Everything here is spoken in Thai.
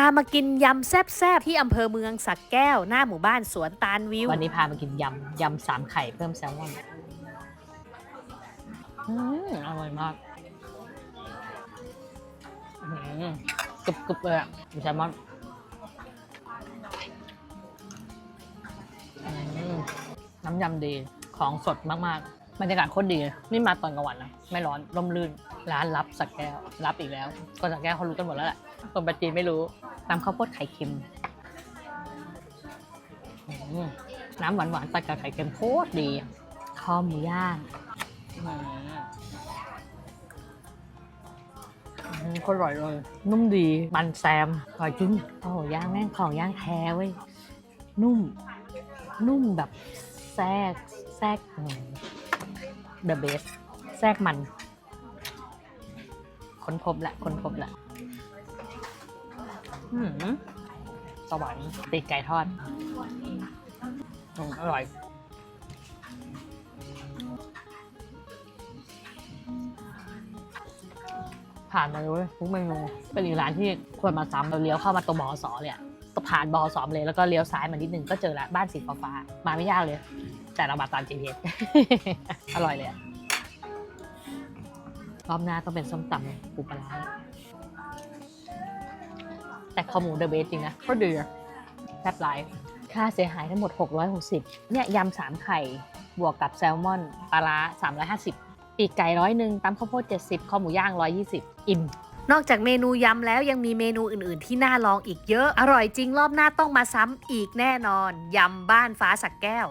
ามากินยำแซ่บๆ ที่อำเภอเมืองสักแก้วหน้าหมู่บ้านสวนตาลวิว วันนี้พามากินยำ ยำสามไข่เพิ่มแซลมอนอืมอร่อยมากอืมกรึบกรึบเลยอะมีแซลมอนอืมน้ำยำดีของสดมาก ๆ บรรยากาศโคตรดีนี่มาตอนกลางวันนะไม่ร้อนร่มรื่น ร้านรับสักแก้วรับอีกแล้วคนสักแก้วเขารู้กันหมดแล้วแหละคนปัจจีนไม่รู้ตำข้าวโพดไข่เค็มอืมน้ำหวานๆตัดกับไข่เค็มโคตรดีข้อหมูย่างอืมอืมโคตรอร่อยเลยนุ่มดีมันแซมอร่อยจริงโอ้โหย่างแม่งของย่างแท้เว้ยนุ่ม นุ่มแบบแทรกแทรก เดอะเบสแทรกมัน ค้นพบละ ค้นพบละอืมสวรรค์ติดไก่ทอดอืมอร่อย ผ่านมาเลยทุกเมนูเป็นอีกร้านที่ควรมาซ้ำเราเลี้ยวเข้ามาตรงบอสอเลยอะผ่านบอสอมเลยแล้วก็เลี้ยวซ้ายมานิดนึงก็เจอล้วบ้านสีฟ้ามาไม่ยากเลย แต่เรามาตาม GPS อร่อยเลยอะรอบหน้าต้องเป็นส้มตำปูปลาร้าแต่ข้อหมูเดอะเบสจริงนะก็ดีอะแซ่บหลาย ค่าเสียหายทั้งหมด 660 เนี่ยยำสามไข่ บวกกับแซลมอนปลาร้า350 ปีกไก่ร้อยหนึ่งตำข้าวโพด 70 ข้าวหมูย่าง 120 อิ่ม นอกจากเมนูยำแล้วยังมีเมนูอื่นๆ ที่น่าลองอีกเยอะ อร่อยจริงรอบหน้าต้องมาซ้ำอีกแน่นอน ยำบ้านฟ้าสักแก้ว